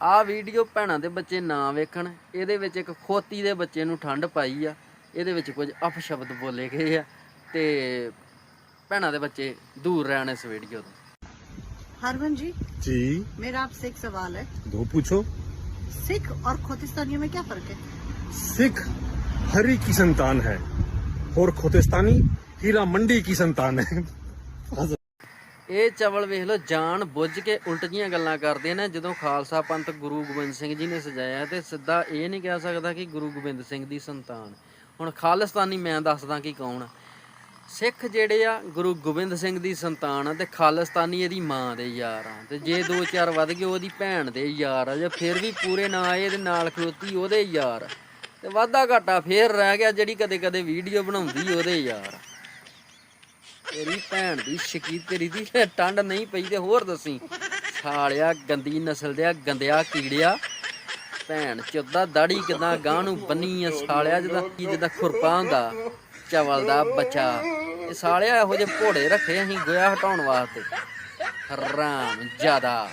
ਆ ਵੀਡੀਓ ਭੈਣਾਂ ਦੇ ਬੱਚੇ ਨਾ ਵੇਖਣ ਇਹਦੇ ਵਿੱਚ ਇੱਕ ਖੋਤੀ ਦੇ ਬੱਚੇ ਨੂੰ ਠੰਡ ਪਾਈ ਆ ਇਹਦੇ ਵਿੱਚ ਕੁਝ ਅਪਸ਼ਬਦ ਬੋਲੇ ਗਏ ਆ ਤੇ ਭੈਣਾਂ ਦੇ ਬੱਚੇ ਦੂਰ ਰਹਿਣ ਇਸ ਵੀਡੀਓ ਤੋਂ हरवन जी जी मेरा आपसे एक सवाल है दो पूछो सिख और खोतिस्तानियों में क्या फर्क है सिख हरि की संतान है और खोतेस्तानी हीरा मंडी की संतान है ਇਹ ਚਵਲ ਵੇਖ ਲਓ, ਜਾਣ ਬੁੱਝ ਕੇ ਉਲਟ ਜੀਆਂ ਗੱਲਾਂ ਕਰਦੇ ਨੇ। ਜਦੋਂ ਖਾਲਸਾ ਪੰਥ ਗੁਰੂ ਗੋਬਿੰਦ ਸਿੰਘ ਜੀ ਨੇ ਸਜਾਇਆ ਤੇ ਸਿੱਧਾ ਇਹ ਨਹੀਂ ਕਹਿ ਸਕਦਾ ਕਿ ਗੁਰੂ ਗੋਬਿੰਦ ਸਿੰਘ ਦੀ ਸੰਤਾਨ। ਹੁਣ ਖਾਲਿਸਤਾਨੀ ਮੈਂ ਦੱਸਦਾ ਕਿ ਕੌਣ ਸਿੱਖ ਜਿਹੜੇ ਆ, ਗੁਰੂ ਗੋਬਿੰਦ ਸਿੰਘ ਦੀ ਸੰਤਾਨ ਆ ਤੇ ਖਾਲਿਸਤਾਨੀ ਇਹਦੀ ਮਾਂ ਦੇ ਯਾਰ ਆ। ਤੇ ਜੇ ਦੋ ਚਾਰ ਵੱਧ ਗਏ, ਉਹਦੀ ਭੈਣ ਦੇ ਯਾਰ ਆ। ਜੇ ਫਿਰ ਵੀ ਪੂਰੇ ਨਾ ਆਏ, ਇਹਦੇ ਨਾਲ ਖਲੋਤੀ ਉਹਦੇ ਯਾਰ ਆ। ਤੇ ਵਾਧਾ ਘਾਟਾ ਫੇਰ ਰਹਿ ਗਿਆ, ਜਿਹੜੀ ਕਦੇ ਕਦੇ ਵੀਡੀਓ ਬਣਾਉਂਦੀ ਉਹਦੇ ਯਾਰ ਤੇਰੀ ਭੈਣ ਦੀ ਸ਼ਕੀ ਤੇਰੀ ਦੀ ਟੰਡ ਨਹੀਂ ਪਈ ਤੇ ਹੋਰ ਦੱਸੀ। ਸਾਲਿਆ ਗੰਦੀ ਨਸਲ ਦੇ ਗੰਦਿਆ ਕੀੜਿਆ। ਭੈਣ ਚੋਦਾ ਦਾੜੀ ਕਿਦਾਂ ਗਾਂ ਨੂੰ ਬੰਨੀ ਆ ਸਾਲਿਆ, ਜਿਹਦਾ ਜਿਹਦਾ ਖੁਰਪਾ ਹੁੰਦਾ, ਚਵਲ ਦਾ ਬੱਚਾ। ਇਹ ਸਾਲਿਆ ਇਹੋ ਜਿਹੇ ਘੋੜੇ ਰੱਖੇ ਅਸੀਂ ਗੋਇਆ ਹਟਾਉਣ ਵਾਸਤੇ। ਹਰਾਮ ਜ਼ਿਆਦਾ।